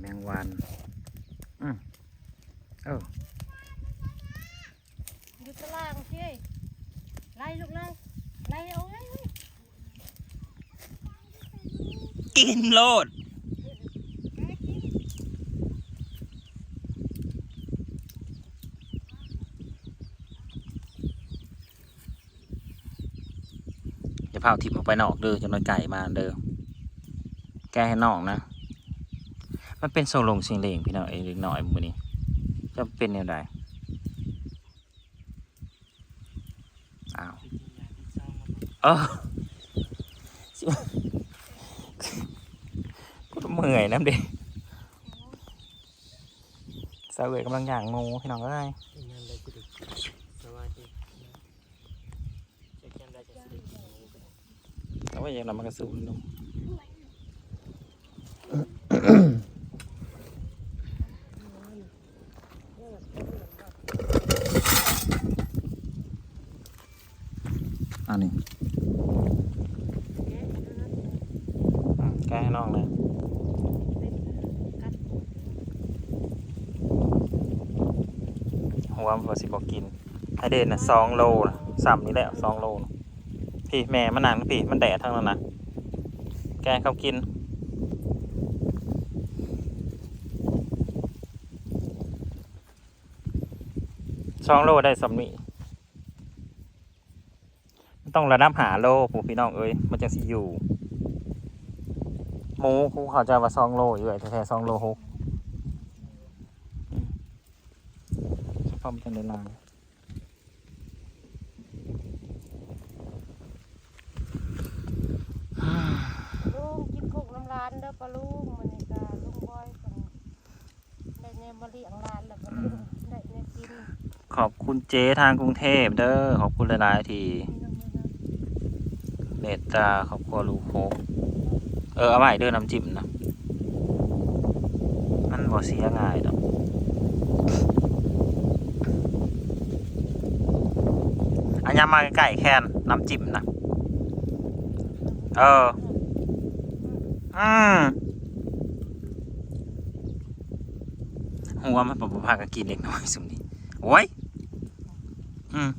แมงวัน อืมเอออยู่ตารางพี่ไล่ลูกไล่ไล่เอาไว้กินโลดจะเผาทิมออกไปนอกเด้อจนมันไก่มาเด้อแกให้นอกนะ มันเป็นโซลงสิงเลงพี่น้องเองเล็กน้อยมือนี้จะเป็นยังไงอ้าวเออสิวะกูเมื่อยน้ำเด็กสาวเวยกำลังย่างงูพี่น้องก็ได้เป็นงานใดจะได้สวัสดีจะแกนใดจะสิได้กินหมูกันแต่ว่าอย่างเรามันกระสุนลง อันนี้แกให้น้องเลยหัวมันพอสิบอกกินให้เด่นนะสองโลนะสามนี่แหละสองโลนะพี่แม่มันนานพี่มันแดดทั้งนั้นนะแกเขากินสองโลได้สำนีมัน ต้องระดับหาโลผู้พี่น้องเอ้ยมันจังสิอยู่หมูคูเขาจะว่าสองโลอยู่ไอ้แท้ๆสองโลหกอืมเฉพาะมันจะได้ลางลุงกินโคกน้ำร้านเด้อปลาลุงมันนี่กาลุงบอยกันได้แนวมาเลี้ยงร้านแล้วก็ได้แนวกิน ขอบคุณเจ๊ทางกรุงเทพเด้อขอบคุณหลายๆที นี่น้ำมันนะ เม ตตาขอบคุณลูกโคกเออเอาไว้เด้อน้ำจิ้มนะมันบ่เสียง่ายดอกอันยามาใกล้ๆแค่นน้ำจิ้มนะเอออืมหัวมันปะพากันกินเล็กน้อยสุมนี้โอ้ยอืม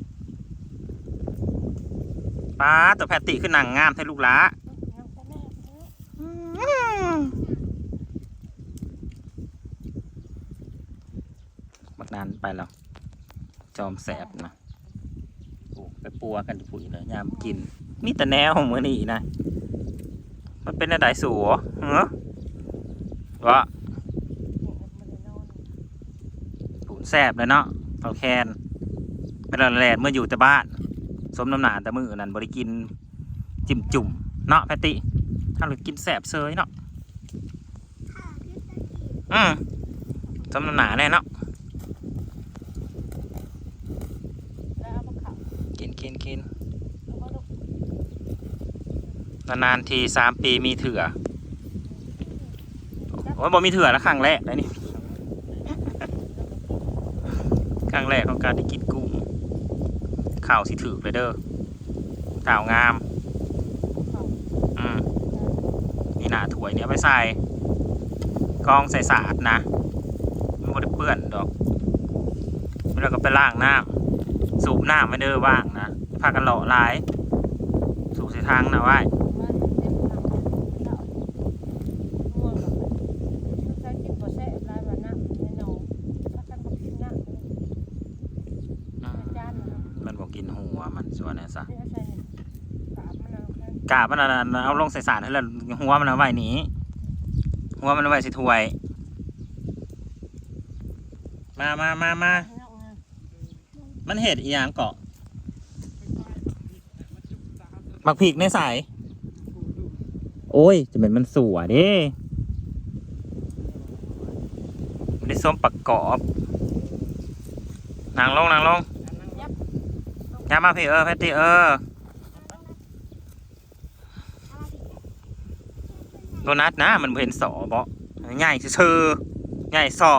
ป้าตัวแพตติขึ้นหนังงามให้ลูกหละยังก็แม่เด้อบักนานไปแล้ว จอมแสบนะโอ้ไปปัวกันปุ๋ยเลยยามกิน มีแต่แนวของมือนี่นะ มันเป็นอะไรสัวเหรอวะมันได้นอนปุ๋แสบเลยเนาะเอาแคนเป็นละแลดเมื่ออยู่แต่บ้าน สมน้ำหนาแต่มือนั้นบริกินจิ้มจุ่มเนาะแพตติถ้าหรือกินแสบเซยเนาะอืมสมน้ำหนาแน่เนาะกินกินกินนานๆทีสามปีมีเถื่อโอ้ยบ่มีเถื่อแล้วครั้งแรกเลยนี่ครั้งแรกของการได้กินกุ้ง ข่าวสิถือเลยเด้อข่าวงามเขาอืมนี่หนาถ้วยเนี่ยเอาไปใส่กองใส่สาดนะไม่ได้เปื้อนดอกแล้วก็ไปล้างน้ำสูบน้ำไม่เด้อว่างนะพากันหล่อหลาย สูบใส่ทางนะไว้มาเต็มหนังแล้วง่วงแล้วชุดใช้กินบ่แซ่บหลายว่าน้ำในหนองถ้ากันบ่กินน้ำเลยจานนะ มันบอกกิน หัวมันส่วนไหนซะนี่เอาใส่นี่กาบมันเอาแค่กาบมันน่ะเอาลงใส่สารให้แล้วหัวมันเอาไว้นี้หัวมันเอาไว้สิถ้วย มามามามานอกนะมันเห็ดอีหยังเกาะมักผิกในสาย โอ้ย จะเป็นมันสัวเด้ไม่ได้ส้มประกอบ นางลงนางลงยับ ยามาพี่เออแพตตี้เออโดนัทนะมันเห็นสอบ่ใหญ่ซื่อใหญ่สอ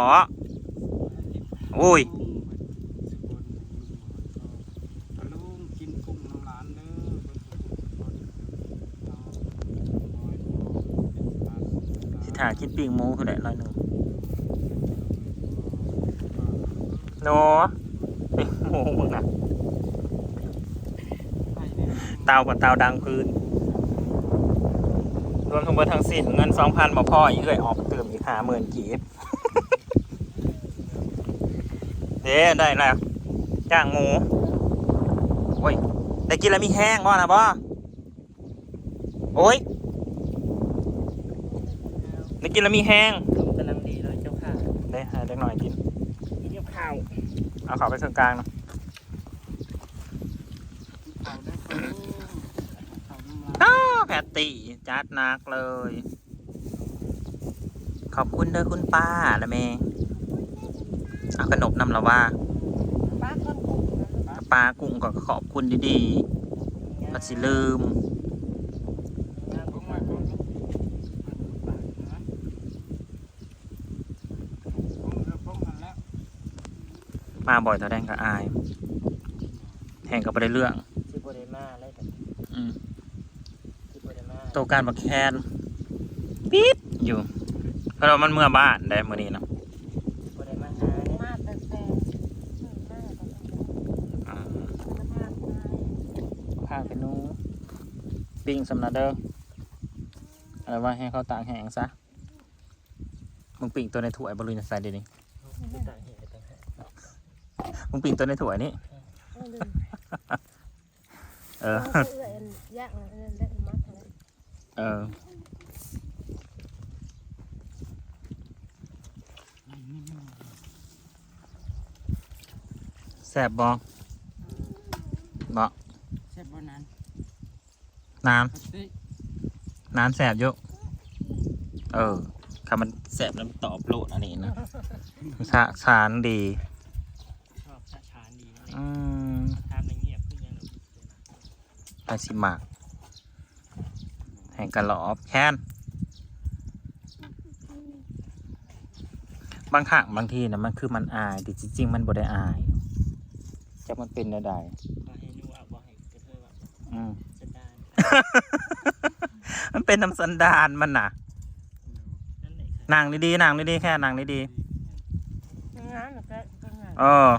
อุ้ยสิถ่าคิดปีงมูคือได้ร้อยหนึ่งโนปีงมูมึงนะ ตากับเตาดังพื้น รวมทั้งหมดทั้งสิ้นเงินสองพันมาพ่ออีกเลยออกเติมอีกห้าหมื่นกีบเด้ได้แล้วจ้างหมูโอ้ยได้กินแล้วมีแห้งบ่นะบ่โอ้ยได้กินแล้วมีแห้งลมกำลังดีเลยเจ้าค่ะได้หาเล็กหน่อยกินกินกับข้าวเอาเขาไปเครื่องกลางเนาะ ข้าวได้ข้าวข้าวน้ำลาย อ้าวแพ ตตี้จัดหนักเลย ขอบคุณเด้อคุณป้าละเมเอาขนมนำละว่าป้าก้อนกุ้งนะปลากุ้งก็ขอบคุณดีๆปัดสิลืมงานของมันของปากนะของเรือของมันแล้วมาบ่อยเท่าแดงก็อาย แห่งก็ไม่ได้เรื่อง สิบได้มาเลยแต่อืมสิบได้มาโตวการบักแคนปิดอยู่เพราะว่ามันเมื่อบ้านได้มื่อนี้เนาะสิบได้มาหาเนี่ยมาแต่แต่หนึ่งหน้าก็ต้องอ่ามาทานได้พาไปนู้ปิ้งสำนักเด้ออะไรว่าให้เขาตากแห้งซะมึงปิ้งตัวในถ้วยบริเวณใส่เดี๋ยวนี้ต่างเหตุต่างหากมึงปิ้งตัวในถ้วยนี่เออลืมเอเอออเอื้อยอันยากอันนั้นได้มัดอะไร เออแสบบองบอเสร็จวันนั้นน้ปกติำน้ำแสบเยอะเออคำมันแสบแล้วมันตอบโลดอันนี้นะสะสารดี ชอบสะชานดีนะอืมทำในเงียบขึ้นยังไปสิหมาก แห่งกระหลอบแค้นบางครั้งบางทีนะมันคือมันอายแต่จริง ๆ มันบ่ได้อายจะมันเป็นได้ก็ให้นูเอาบ่ให้กระเทยว่าอืมจะได้มันเป็นน้ำสันดานมันน่ะนั่นแหละค่ะนางดีๆนางดีๆแค่นางดีงานน่ะก็ก็งานๆเออ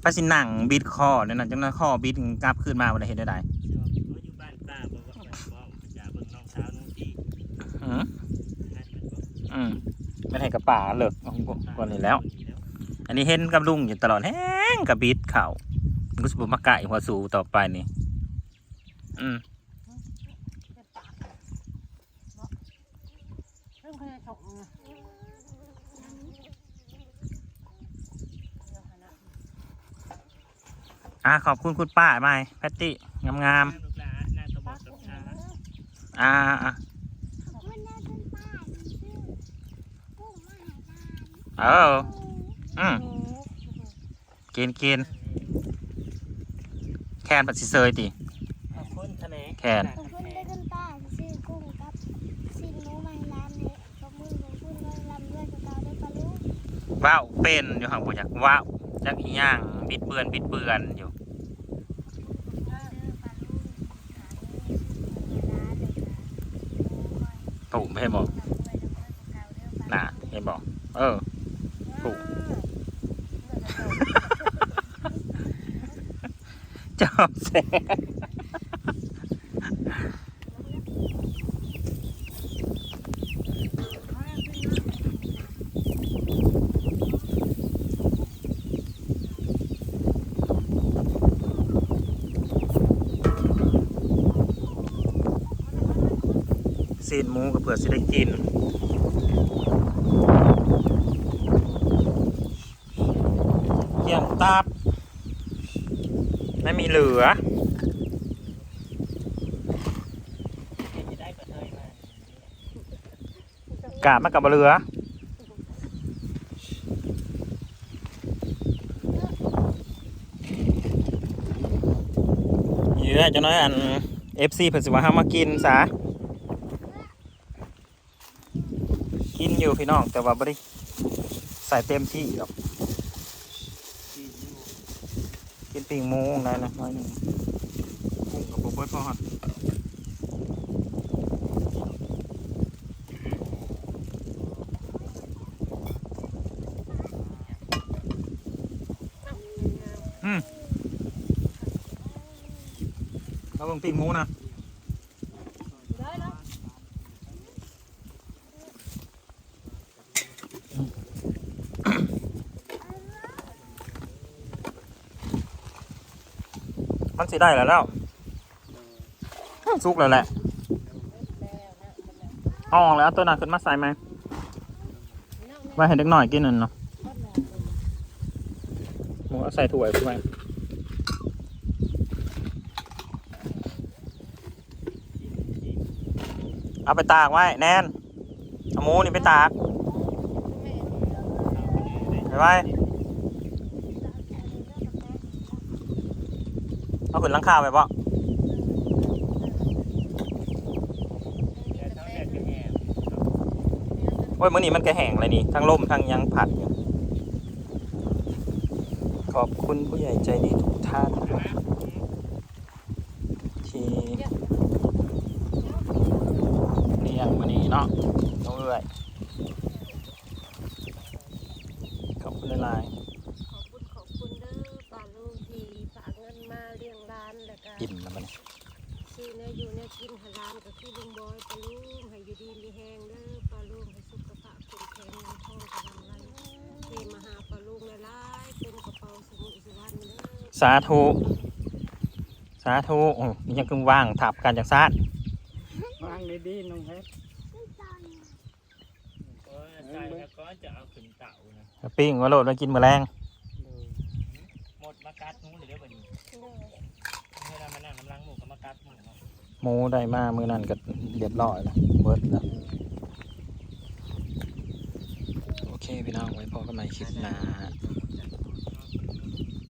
ไปสิหนังบิดคอเนี่ยนะจังนั้นข้อบิดกลับขึ้นมาบ่ได้เห็นได้ใด เชื่อว่าเขาอยู่บ้านป้าบอกว่าแบบว่าจะเบิ่งน้องสาวน้องพี่ อืม นั่นมันก็ อืม มันเห็นกับป่าเลิกก่อนนี้แล้ว อันนี้เห็นกับลุงอยู่ตลอดแห้งกับบิดเข่าก็สิบมาไก่หัวสูต่อไปนี่ อืมเจ็บปากเนาะเรื่องเคยถกนะเดี๋ยวหานะอะขอบคุณคุณป้าไหมแพตตี้ งามลูกหลานน่าตะบป้าอะกุ้งชานะๆอ่าอะ ขอบคุณนะคุณป้าที่ชื่อกุ้งมหาการ เอออืมกินกินแคนปัดสิเซยติขอบคุณทะเลแขนขอบคุณนะคุณป้านชื่อกุ้งกับสิ่งหนูมาให้ร้านนี้ขอบคุณขอบคุณด้วยลำด้วยกระเป๋าด้วยปลาลูกว้าวเป็นอยู่ห่างบ่อยากว้าวจักอีย่างบิดเบือนบิดเบือนอยู่ถูกไม่ให้บอกน่ะเห็นบอกเออ จอบแซ่ซีนหมูกับเผื่อสิได้กิน เกี่ยง ตับ ไม่มีเหลือกระเทยมากาบมากับเหลือ เยอะจะน้อยอัน FC เพิ่นสิว่าห้ามากินซะกินอยู่พี่น้องแต่ว่าบ่ได้ใส่เต็มที่หรอก กินปิงมูงได้นะไม่หนึ่งกุ้งกับบุบเบิ้พอดอืมเราตลงปิงมูนะ มันสิได้แล้วแล้วสุกแล้วแหละเอาออกแล้วตัวนักขึ้นมาใส่ไหมนั่งไว้ให้เด็กหน่อยกินหนึ่งเนาะหมูใส่ถ้วยใช่ไหมเอาไปตากไว้ แน่นเอาหมูนี่ไปตาก ไปไว้ เอาขึ้นหลังคาไปปะเดี๋ยวเท่าะโอ้ยมื้อนี้มันก็แห้งเลยนี่ทั้งลมทั้งยังผัดอยู่ขอบคุณผู้ใหญ่ใจดีทุกท่านนะครับที่เลี้ยงวันนี้เนาะน้องเอ้ยขอบคุณหลาย ขอบคุณขอบคุณเด้อป้าลุงที่ฝากเงินมาเลี้ยงร้านแล้วก็ ๆ อิ่มแล้วมันซื้อเนื้ออยู่เนื้อกินหาร้านก็คือลุงบอยป้าลุงให้อยู่ดีมีแห้งเด้อป้าลุงให้สุขภาพแข็งแรงเงินทองกำลังไหลเทมาหาป้าลุงหลายๆเต็มกระเป๋าสมุทรสุวรรณเด้อสาธุ สาธุโอ้ยนี่ยังกึ่งว่างถับกันจากซาดวางดีๆน้องเพชรก็ใส่แล้วก็จะเอาขึ้นเต่านะปิ้งว่าโลดมากินมื้อแรง หมดมากัดหมูเลยเดี๋ยววันนี้ให้เรามานั่งน้ำล้างหมูก็มากัดหมูเนาะ ห มูได้มามือนั่นก็เรียบร้อยแล้วเบิร์ดแล้วโอเคพี่น้องไว้พอกันใหม่คลิปหน้า